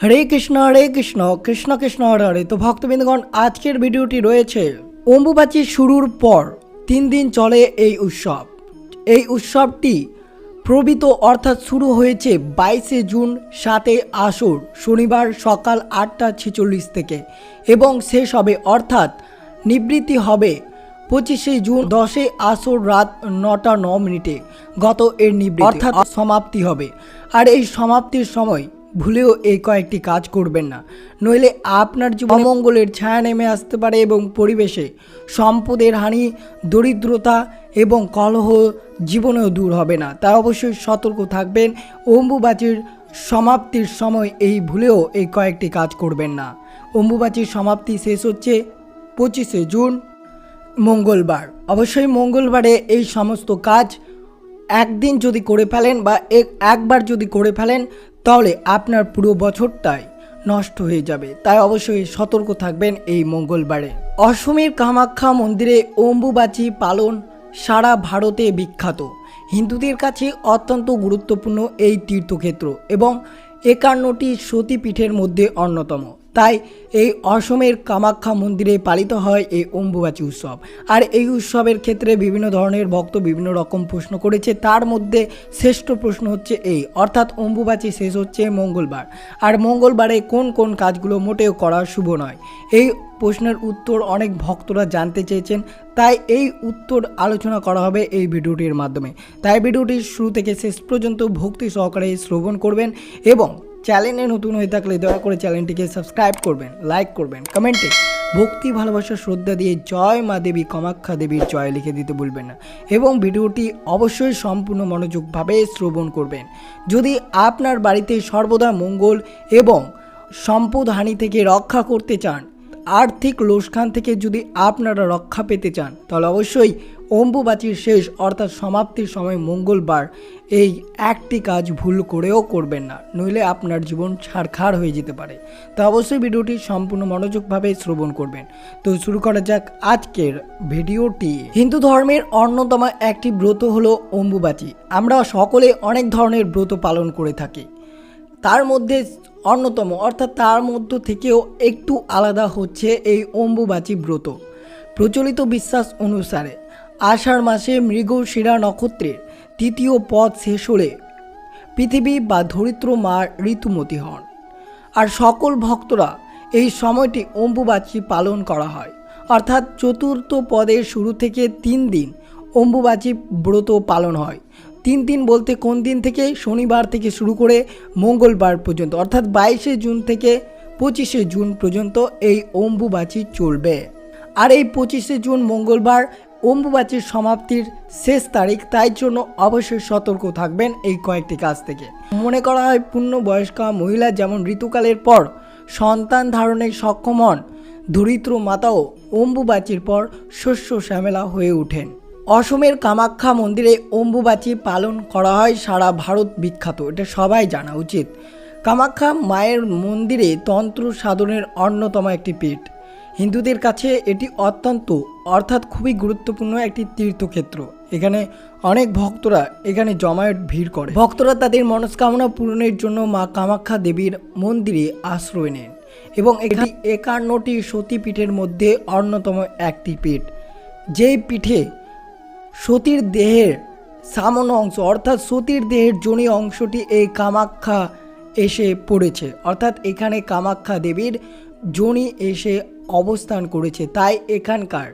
হরে কৃষ্ণ হরে কৃষ্ণ কৃষ্ণ কৃষ্ণ হরে হরে। তো ভক্তবৃন্দগণ আজকের ভিডিওটি রয়েছে অম্বুবাচী শুরুর পর তিন দিন চলে এই উৎসব। এই উৎসবটি প্রবিত অর্থাৎ শুরু হয়েছে বাইশে জুন সাতে আসর শনিবার সকাল আটটা ছেচল্লিশ থেকে এবং শেষ হবে অর্থাৎ নিবৃত্তি হবে পঁচিশে জুন দশে আসর রাত নটা ন মিনিটে। গত এর নিবৃত্তি অর্থাৎ সমাপ্তি হবে। আর এই সমাপ্তির সময় ভুলেও এই কয়েকটি কাজ করবেন না। নইলে আপনার জীবনে অমঙ্গলের ছায়া নেমে আসতে পারে এবং পরিবেশে সম্পদের হানি, দরিদ্রতা এবং কলহ জীবনেও দূর হবে না। তাই অবশ্যই সতর্ক থাকবেন। অম্বুবাচীর সমাপ্তির সময় এই ভুলেও এই কয়েকটি কাজ করবেন না। অম্বুবাচীর সমাপ্তি শেষ হচ্ছে পঁচিশে জুন, মঙ্গলবার। অবশ্যই মঙ্গলবারে এই সমস্ত কাজ একদিন যদি করে ফেলেন বা একবার যদি করে ফেলেন তাহলে আপনার পুরো বছরটাই নষ্ট হয়ে যাবে। তাই অবশ্যই সতর্ক থাকবেন এই মঙ্গলবারে। অসমের কামাখ্যা মন্দিরে অম্বুবাচী পালন সারা ভারতে বিখ্যাত। হিন্দুদের কাছে অত্যন্ত গুরুত্বপূর্ণ এই তীর্থক্ষেত্র এবং একান্নটি সতীপীঠের মধ্যে অন্যতম। তাই এই অসমের কামাখ্যা মন্দিরে পালিত হয় এই অম্বুবাচী উৎসব। আর এই উৎসবের ক্ষেত্রে বিভিন্ন ধরনের ভক্ত বিভিন্ন রকম প্রশ্ন করেছে। তার মধ্যে শ্রেষ্ঠ প্রশ্ন হচ্ছে এই, অর্থাৎ অম্বুবাচী শেষ হচ্ছে মঙ্গলবার। আর মঙ্গলবারে কোন কোন কাজগুলো মোটেও করা শুভ নয়? এই প্রশ্নের উত্তর অনেক ভক্তরা জানতে চেয়েছেন, তাই এই উত্তর আলোচনা করা হবে এই ভিডিওটির মাধ্যমে। তাই ভিডিওটি শুরু থেকে শেষ পর্যন্ত ভক্তি সহকারে শ্রবণ করবেন এবং চ্যানেলে নতুন হয়ে থাকলে দয়া করে চ্যানেলটিকে সাবস্ক্রাইব করবেন, লাইক করবেন, কমেন্টে ভক্তি, ভালোবাসা, শ্রদ্ধা দিয়ে জয় মা দেবী, কামাখ্যা দেবীর জয় লিখে দিতে ভুলবেন না এবং ভিডিওটি অবশ্যই সম্পূর্ণ মনোযোগভাবে শ্রবণ করবেন। যদি আপনার বাড়িতে সর্বদা মঙ্গল এবং সম্পদ হানি থেকে রক্ষা করতে চান, আর্থিক লোসখান থেকে যদি আপনারা রক্ষা পেতে চান, তাহলে অবশ্যই অম্বুবাচীর শেষ অর্থাৎ সমাপ্তির সময় মঙ্গলবার এই একটি কাজ ভুল করেও করবেন না, নইলে আপনার জীবন ছাড়খাড় হয়ে যেতে পারে। তো অবশ্যই ভিডিওটি সম্পূর্ণ মনোযোগভাবে শ্রবণ করবেন। তো শুরু করা যাক আজকের ভিডিওটি। হিন্দু ধর্মের অন্যতম একটি ব্রত হলো অম্বুবাচী। আমরা সকলে অনেক ধরনের ব্রত পালন করে থাকি। তার মধ্যে অন্যতম, অর্থাৎ তার মধ্য থেকেও একটু আলাদা হচ্ছে এই অম্বুবাচী ব্রত। প্রচলিত বিশ্বাস অনুসারে আষাঢ় মাসে মৃগশিরা নক্ষত্রের তৃতীয় পদ শেষ হলে পৃথিবী বা ধরিত্র মা ঋতুমতী হন। আর সকল ভক্তরা এই সময়টি অম্বুবাচী পালন করা হয়। অর্থাৎ চতুর্থ পদের শুরু থেকে তিন দিন অম্বুবাচী ব্রত পালন হয়। তিন দিন বলতে কোন দিন থেকে? শনিবার থেকে শুরু করে মঙ্গলবার পর্যন্ত। অর্থাৎ বাইশে জুন থেকে পঁচিশে জুন পর্যন্ত এই অম্বুবাচী চলবে। আর এই পঁচিশে জুন মঙ্গলবার অম্বুবাচীর সমাপ্তির শেষ তারিখ, তাই জন্য অবশ্যই সতর্ক থাকবেন এই কয়েকটি কাজ থেকে। মনে করা হয়, পূর্ণবয়স্কা মহিলা যেমন ঋতুকালের পর সন্তান ধারণে সক্ষম হন, দরিদ্র মাতাও অম্বুবাচীর পর শস্য শ্যামেলা হয়ে ওঠেন। অসমের কামাখ্যা মন্দিরে অম্বুবাচী পালন করা হয় সারা ভারত বিখ্যাত, এটা সবাই জানা উচিত। কামাখ্যা মায়ের মন্দিরে তন্ত্র সাধনের অন্যতম একটি পীঠ। হিন্দুদের কাছে এটি অত্যন্ত, অর্থাৎ খুবই গুরুত্বপূর্ণ একটি তীর্থক্ষেত্র। এখানে অনেক ভক্তরা এখানে জমায়েত ভিড় করে। ভক্তরা তাদের মনস্কামনা পূরণের জন্য মা কামাখ্যা দেবীর মন্দিরে আশ্রয় নেন এবং এটি একান্নটি সতীপীঠের মধ্যে অন্যতম একটি পীঠ। যেই পীঠে সতীর দেহের সামান্য অংশ, অর্থাৎ সতীর দেহের জনি অংশটি এই কামাখ্যা এসে পড়েছে। অর্থাৎ এখানে কামাখ্যা দেবীর জনি এসে অবস্থান করেছে তাই এখানকার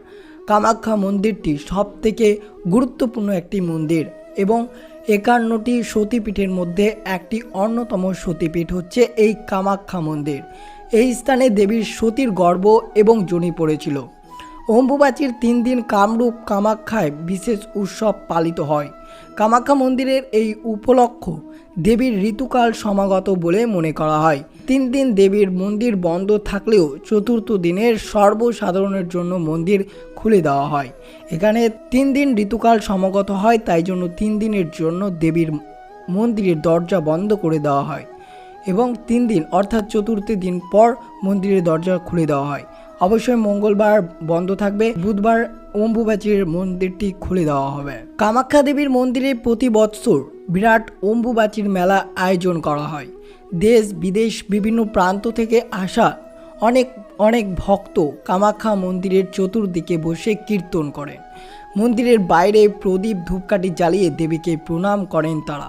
কামাখ্যা মন্দিরটি সব থেকে গুরুত্বপূর্ণ একটি মন্দির এবং একান্নটি সতীপীঠের মধ্যে একটি অন্যতম সতীপীঠ হচ্ছে এই কামাখ্যা মন্দির। এই স্থানে দেবীর সতীর গর্ব এবং জনি পড়েছিল। অম্বুবাচীর তিন দিন কামরূপ কামাখ্যায় বিশেষ উৎসব পালিত হয়। কামাখ্যা মন্দিরের এই উপলক্ষ দেবীর ঋতুকাল সমাগত বলে মনে করা হয়। তিন দিন দেবীর মন্দির বন্ধ থাকলেও চতুর্থ দিনের সর্বসাধারণের জন্য মন্দির খুলে দেওয়া হয়। এখানে তিন দিন ঋতুকাল সমাগত হয়, তাই জন্য তিন দিনের জন্য দেবীর মন্দিরের দরজা বন্ধ করে দেওয়া হয় এবং তিন দিন, অর্থাৎ চতুর্থ দিন পর মন্দিরের দরজা খুলে দেওয়া হয়। অবশ্যই মঙ্গলবার বন্ধ থাকবে, বুধবার অম্বুবাচীর মন্দিরটি খুলে দেওয়া হবে। কামাখ্যা দেবীর মন্দিরে প্রতি বৎসর বিরাট অম্বুবাচীর মেলা আয়োজন করা হয়। দেশ বিদেশ বিভিন্ন প্রান্ত থেকে আসা অনেক অনেক ভক্ত কামাখ্যা মন্দিরের চতুর্দিকে বসে কীর্তন করেন। মন্দিরের বাইরে প্রদীপ ধূপকাঠি জ্বালিয়ে দেবীকে প্রণাম করেন তারা।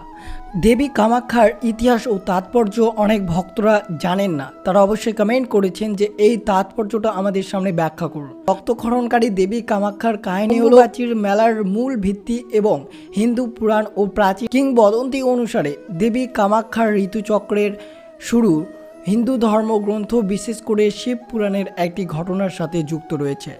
দেবী কামাখ্যার ইতিহাস ও তাৎপর্য অনেক ভক্তরা জানেন না। তারা অবশ্যই কমেন্ট করেছেন যে এই তাৎপর্যটা আমাদের সামনে ব্যাখ্যা করুন। রক্তক্ষরণকারী দেবী কামাখ্যার কাহিনী হল প্রাচীর মেলার মূল ভিত্তি এবং হিন্দু পুরাণ ও প্রাচীন কিংবদন্তি অনুসারে দেবী কামাখ্যার ঋতুচক্রের শুরু হিন্দু ধর্মগ্রন্থ বিশেষ করে শিব পুরাণের একটি ঘটনার সাথে যুক্ত রয়েছে।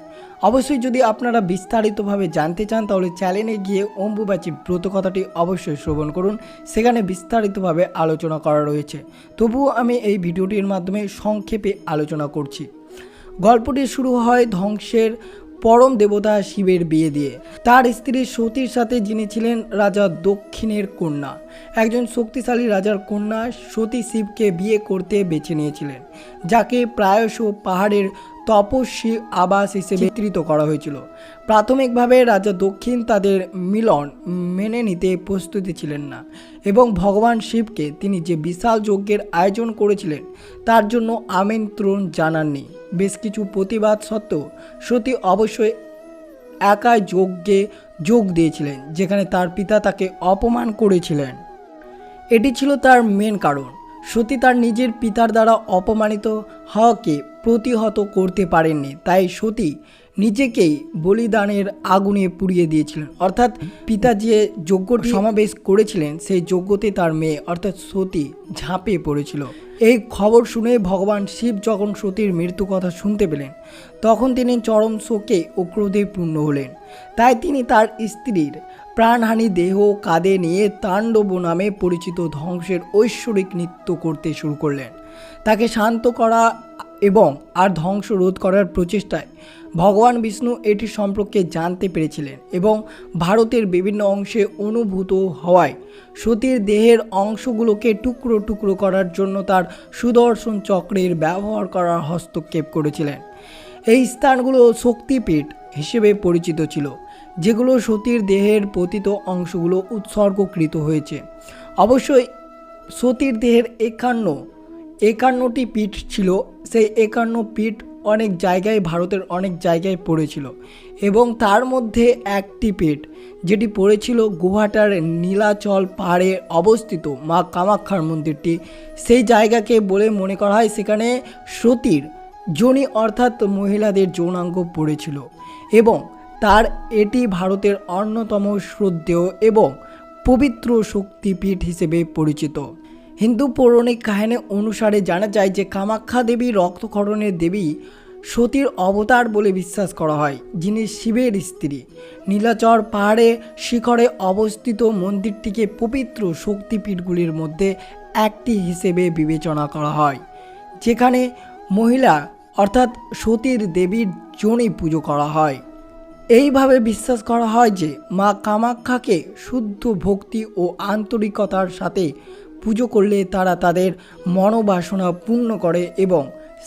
অবশ্যই যদি আপনারা বিস্তারিতভাবে জানতে চান, তাহলে চ্যানেলে গিয়ে অম্বুবাচীর ব্রত কথাটি অবশ্যই শ্রবণ করুন। সেখানে বিস্তারিতভাবে আলোচনা করা রয়েছে। তবুও আমি এই ভিডিওটির মাধ্যমে সংক্ষেপে আলোচনা করছি। গল্পটি শুরু হয় ধ্বংসের পরম দেবতা শিবের বিয়ে দিয়ে। তার স্ত্রী সতীর সাথে যিনি ছিলেন রাজা দক্ষিণের কন্যা। একজন শক্তিশালী রাজার কন্যা সতী শিবকে বিয়ে করতে বেছে নিয়েছিলেন, যাকে প্রায়শ পাহাড়ের তপস্বী আবাস হিসেবে চিত্রিত করা হয়েছিল। প্রাথমিকভাবে রাজা দক্ষিণ তাদের মিলন মেনে নিতে প্রস্তুতি ছিলেন না এবং ভগবান শিবকে তিনি যে বিশাল যজ্ঞের আয়োজন করেছিলেন, তার জন্য আমন্ত্রণ জানাননি। বেশ কিছু প্রতিবাদ সত্ত্বেও সতী অবশ্যই একাই যজ্ঞে যোগ দিয়েছিলেন, যেখানে তার পিতা তাকে অপমান করেছিলেন। এটি ছিল তার মেন কারণ। সতী তার নিজের পিতার দ্বারা অপমানিত হওয়াকে প্রতিহত করতে পারেননি। তাই সতী নিজেকেই বলিদানের আগুনে পুড়িয়ে দিয়েছিলেন। অর্থাৎ পিতা যে যজ্ঞটি সমাবেশ করেছিলেন, সেই যজ্ঞতে তার মেয়ে, অর্থাৎ সতী, ঝাঁপিয়ে পড়েছিল। এই খবর শুনে ভগবান শিব যখন সতীর মৃত্যু কথা শুনতে পেলেন, তখন তিনি চরম শোকে ও ক্রোধে পূর্ণ হলেন। তাই তিনি তার স্ত্রীর প্রাণহানি দেহ কাঁধে নিয়ে তাণ্ডব নামে পরিচিত ধ্বংসের ঐশ্বরিক নৃত্য করতে শুরু করলেন। তাকে শান্ত করা এবং আর ধ্বংস রোধ করার প্রচেষ্টায় ভগবান বিষ্ণু এটি সম্পর্কে জানতে পেরেছিলেন এবং ভারতের বিভিন্ন অংশে অনুভূত হওয়ায় সতীর দেহের অংশগুলোকে টুকরো টুকরো করার জন্য তার সুদর্শন চক্রের ব্যবহার করার হস্তক্ষেপ করেছিলেন। এই স্থানগুলো শক্তিপীঠ হিসেবে পরিচিত ছিল, যেগুলো সতীর দেহের পতিত অংশগুলো উৎসর্গকৃত হয়েছে। অবশ্যই সতীর দেহের একান্ন, একান্নটি পীঠ ছিল, সেই একান্ন পীঠ অনেক জায়গায় ভারতের অনেক জায়গায় পড়েছিল এবং তার মধ্যে একটি পীঠ, যেটি পড়েছিল গুহাটার নীলাচল পাহাড়ে অবস্থিত মা কামাখ্যার মন্দিরটি, সেই জায়গাকে বলে মনে করা হয় সেখানে সতীর, যোনি অর্থাৎ মহিলাদের যৌনাঙ্গ পড়েছিল। এবং তার এটি ভারতের অন্যতম শ্রদ্ধেয় এবং পবিত্র শক্তিপীঠ হিসেবে পরিচিত। হিন্দু পৌরাণিক কাহিনী অনুসারে জানা যায় যে কামাখ্যা দেবী রক্তক্ষরণের দেবী সতীর অবতার বলে বিশ্বাস করা হয়, যিনি শিবের স্ত্রী। নীলাচর পাহাড়ে শিখরে অবস্থিত মন্দিরটিকে পবিত্র শক্তিপীঠগুলির মধ্যে একটি হিসেবে বিবেচনা করা হয়, যেখানে মহিলা অর্থাৎ সতীর দেবীর জনি পুজো করা হয়। এইভাবে বিশ্বাস করা হয় যে মা কামাখ্যাকে শুদ্ধ ভক্তি ও আন্তরিকতার সাথে পুজো করলে তারা তাদের মনোবাসনা পূর্ণ করে এবং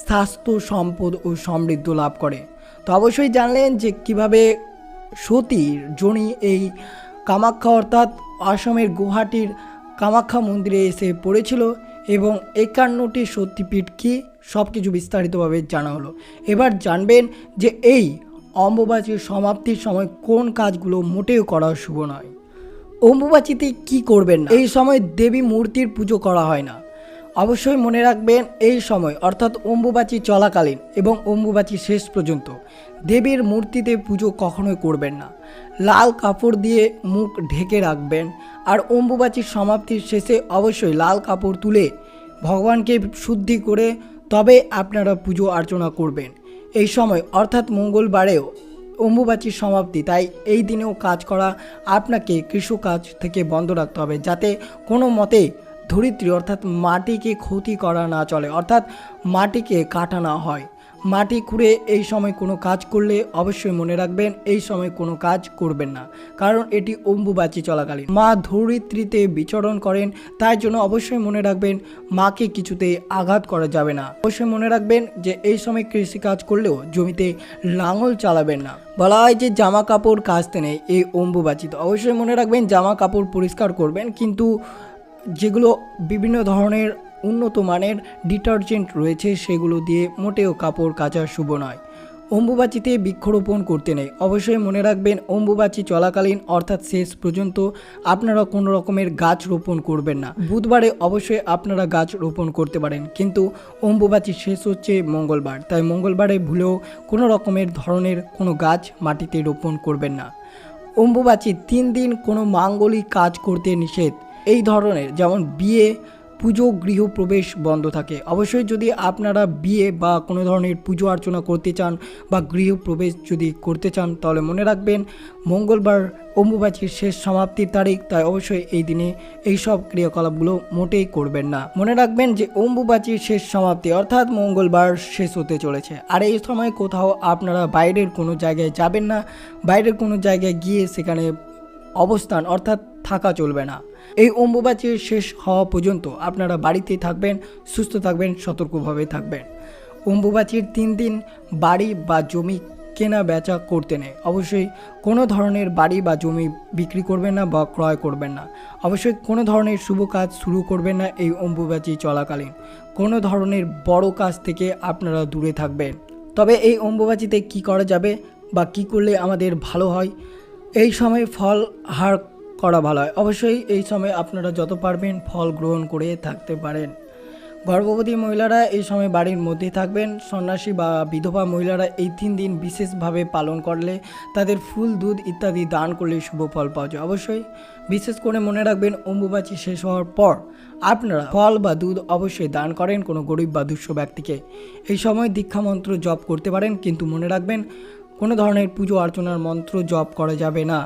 স্বাস্থ্য, সম্পদ ও সমৃদ্ধ লাভ করে। তো অবশ্যই জানলেন যে কীভাবে সতীর জনি এই কামাখ্যা অর্থাৎ আসামের গুয়াহাটির কামাখ্যা মন্দিরে এসে পড়েছিল এবং একান্নটি সত্যিপীঠ কি সব কিছু বিস্তারিতভাবে জানা হলো। এবার জানবেন যে এই অম্বুবাচীর সমাপ্তির সময় কোন কাজগুলো মোটেও করা শুভ নয়। অম্বুবাচীতে কি করবেন না? এই সময় দেবী মূর্তির পুজো করা হয় না। অবশ্যই মনে রাখবেন এই সময়, অর্থাৎ অম্বুবাচী চলাকালীন এবং অম্বুবাচী শেষ পর্যন্ত, দেবীর মূর্তিতে পুজো কখনোই করবেন না। লাল কাপড় দিয়ে মুখ ঢেকে রাখবেন আর অম্বুবাচীর সমাপ্তির শেষে অবশ্যই লাল কাপড় তুলে ভগবানকে শুদ্ধি করে তবে আপনারা পুজো অর্চনা করবেন। এই সময় অর্থাৎ মঙ্গলবারেও অম্বুবাচীর সমাপ্তি, তাই এই দিনেও কাজ করা আপনাকে কৃষকাজ থেকে বন্ধ রাখতে হবে, যাতে কোনো মতে ধরিত্রী অর্থাৎ মাটিকে ক্ষতি করা না চলে, অর্থাৎ মাটিকে কাটা না হয়। মাটি খুঁড়ে এই সময় কোনো কাজ করলে অবশ্যই মনে রাখবেন, এই সময় কোনো কাজ করবেন না। কারণ এটি অম্বুবাচী চলাকালীন। মা ধরিত্রীতে বিচরণ করেন, তাই জন্য অবশ্যই মনে রাখবেন, মাকে কিছুতে আঘাত করা যাবে না। অবশ্যই মনে রাখবেন যে এই সময় কৃষি কাজ করলেও জমিতে লাঙল চালাবেন না। বলা হয় যে জামা কাপড় কাচতে নেই এই অম্বুবাচিত। অবশ্যই মনে রাখবেন, জামা কাপড় পরিষ্কার করবেন, কিন্তু যেগুলো বিভিন্ন ধরনের উন্নত মানের ডিটারজেন্ট রয়েছে সেগুলো দিয়ে মোটেও কাপড় কাচা শুভ নয়। অম্বুবাচিতে বৃক্ষরোপণ করতে নেই। অবশ্যই মনে রাখবেন, অম্বুবাচি চলাকালীন অর্থাৎ শেষ পর্যন্ত আপনারা কোনো রকমের গাছ রোপণ করবেন না। বুধবারে অবশ্যই আপনারা গাছ রোপণ করতে পারেন, কিন্তু অম্বুবাচি শেষ হচ্ছে মঙ্গলবার। তাই মঙ্গলবারে ভুলেও কোনো রকমের ধরনের কোনো গাছ মাটিতে রোপণ করবেন না। অম্বুবাচী তিন দিন কোনো মাঙ্গলিক কাজ করতে নিষেধ। এই ধরনের যেমন বিয়ে পুজো গৃহপ্রবেশ বন্ধ থাকে। অবশ্যই যদি আপনারা বিয়ে বা কোনো ধরনের পুজো অর্চনা করতে চান বা গৃহপ্রবেশ যদি করতে চান, তাহলে মনে রাখবেন মঙ্গলবার অম্বুবাচীর শেষ সমাপ্তির তারিখ, তাই অবশ্যই এই দিনে এই সব ক্রিয়াকলাপগুলো মোটেই করবেন না। মনে রাখবেন যে অম্বুবাচীর শেষ সমাপ্তি অর্থাৎ মঙ্গলবার শেষ হতে চলেছে। আর এই সময় কোথাও আপনারা বাইরের কোনো জায়গায় যাবেন না। বাইরের কোনো জায়গায় গিয়ে সেখানে অবস্থান অর্থাৎ থাকা চলবে না। এই অম্বুবাচীর শেষ হওয়া পর্যন্ত আপনারা বাড়িতেই থাকবেন, সুস্থ থাকবেন, সতর্কভাবে থাকবেন। অম্বুবাচীর তিন দিন বাড়ি বা জমি কেনা বেচা করতে নেই। অবশ্যই কোনো ধরনের বাড়ি বা জমি বিক্রি করবেন না বা ক্রয় করবেন না। অবশ্যই কোনো ধরনের শুভ কাজ শুরু করবেন না এই অম্বুবাচী চলাকালীন। কোনো ধরনের বড় কাজ থেকে আপনারা দূরে থাকবেন। তবে এই অম্বুবাচীতে কি করা যাবে বা কি করলে আমাদের ভালো হয়? এই সময় ফল হার করা ভালো হয়। অবশ্যই এই সময় আপনারা যত পারবেন ফল গ্রহণ করে থাকতে পারেন। গর্ভবতী মহিলারা এই সময় বাড়ির মধ্যে থাকবেন। সন্ন্যাসী বা বিধবা মহিলারা এই তিন দিন বিশেষভাবে পালন করলে তাদের ফুল, দুধ ইত্যাদি দান করলে শুভ ফল পাওয়া যায়। অবশ্যই বিশেষ করে মনে রাখবেন, অম্বুবাচী শেষ হওয়ার পর আপনারা ফল বা দুধ অবশ্যই দান করেন কোনো গরিব বা দুঃস্থ ব্যক্তিকে। এই সময় দীক্ষা মন্ত্র জপ করতে পারেন, কিন্তু মনে রাখবেন কোনো ধরনের পুজো অর্চনার মন্ত্র জপ করা যাবে না।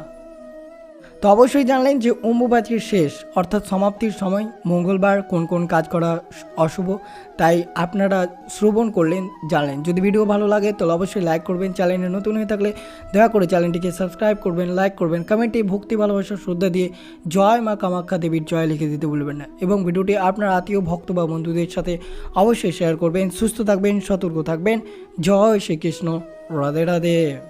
তো অবশ্যই জানলেন যে অম্বুবাচীর শেষ, অর্থাৎ সমাপ্তির সময় মঙ্গলবার কোন কোন কাজ করা অশুভ, তাই আপনারা শ্রবণ করলেন, জানলেন। যদি ভিডিও ভালো লাগে, তাহলে অবশ্যই লাইক করবেন, চ্যানেলে নতুন হয়ে থাকলে দয়া করে চ্যানেলটিকে সাবস্ক্রাইব করবেন, লাইক করবেন কমেন্টে ভক্তি, ভালোবাসা, শ্রদ্ধা দিয়ে জয় মা কামাখ্যা দেবীর জয় লিখে দিতে ভুলবেন না। এবং ভিডিওটি আপনার আত্মীয়, ভক্ত বা বন্ধুদের সাথে অবশ্যই শেয়ার করবেন। সুস্থ থাকবেন, সতর্ক থাকবেন। জয় শ্রীকৃষ্ণ। রাধে রাধে।